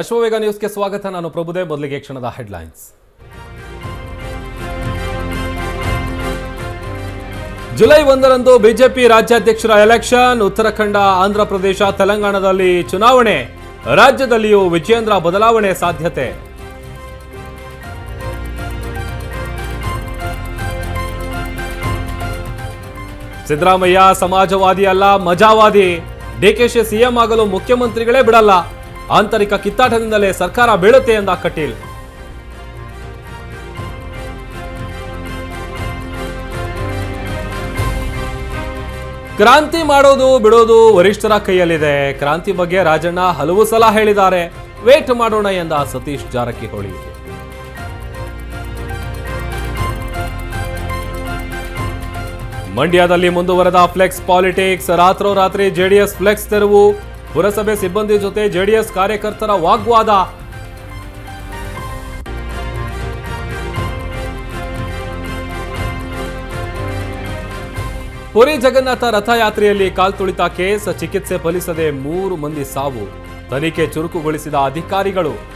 ಅಶ್ವವೇಗ ನ್ಯೂಸ್ಗೆ ಸ್ವಾಗತ. ನಾನು ಪ್ರಭುದೇ, ಮೊದಲಿಗೆ ಕ್ಷಣದ ಹೆಡ್ಲೈನ್ಸ್. ಜುಲೈ ಒಂದರಂದು ಬಿಜೆಪಿ ರಾಜ್ಯಾಧ್ಯಕ್ಷರ ಎಲೆಕ್ಷನ್, ಉತ್ತರಾಖಂಡ, ಆಂಧ್ರಪ್ರದೇಶ, ತೆಲಂಗಾಣದಲ್ಲಿ ಚುನಾವಣೆ, ರಾಜ್ಯದಲ್ಲಿಯೂ ವಿಜೇಂದ್ರ ಬದಲಾವಣೆ ಸಾಧ್ಯತೆ. ಸಿದ್ದರಾಮಯ್ಯ ಸಮಾಜವಾದಿ ಅಲ್ಲ, ಮಜಾವಾದಿ. ಡಿಕೆಶಿ ಸಿಎಂ ಆಗಲು ಮುಖ್ಯಮಂತ್ರಿಗಳೇ ಬಿಡಲ್ಲ. ಆಂತರಿಕ ಕಿತ್ತಾಟದಿಂದಲೇ ಸರ್ಕಾರ ಬೀಳುತ್ತೆ ಎಂದ ಕಟೀಲ್. ಕ್ರಾಂತಿ ಮಾಡೋದು ಬಿಡೋದು ವರಿಷ್ಠರ ಕೈಯಲ್ಲಿದೆ. ಕ್ರಾಂತಿ ಬಗ್ಗೆ ರಾಜಣ್ಣ ಹಲವು ಸಲ ಹೇಳಿದ್ದಾರೆ. ವೇಟ್ ಮಾಡೋಣ ಎಂದ ಸತೀಶ್ ಜಾರಕಿಹೊಳಿ. ಮಂಡ್ಯದಲ್ಲಿ ಮುಂದುವರೆದ ಫ್ಲೆಕ್ಸ್ ಪಾಲಿಟಿಕ್ಸ್, ರಾತ್ರೋರಾತ್ರಿ ಜೆಡಿಎಸ್ ಫ್ಲೆಕ್ಸ್ ತೆರವು. ಪುರಸಭೆ ಸಿಬ್ಬಂದಿ ಜೊತೆ ಜೆಡಿಎಸ್ ಕಾರ್ಯಕರ್ತರ ವಾಗ್ವಾದ. ಪುರಿ ಜಗನ್ನಾಥ ರಥಯಾತ್ರೆಯಲ್ಲಿ ಕಾಲ್ತುಳಿತ ಕೇಸ್ ಚಿಕಿತ್ಸೆ ಫಲಿಸದೆ ಮೂರು ಮಂದಿ ಸಾವು. ತನಿಖೆ ಚುರುಕುಗೊಳಿಸಿದ ಅಧಿಕಾರಿಗಳು.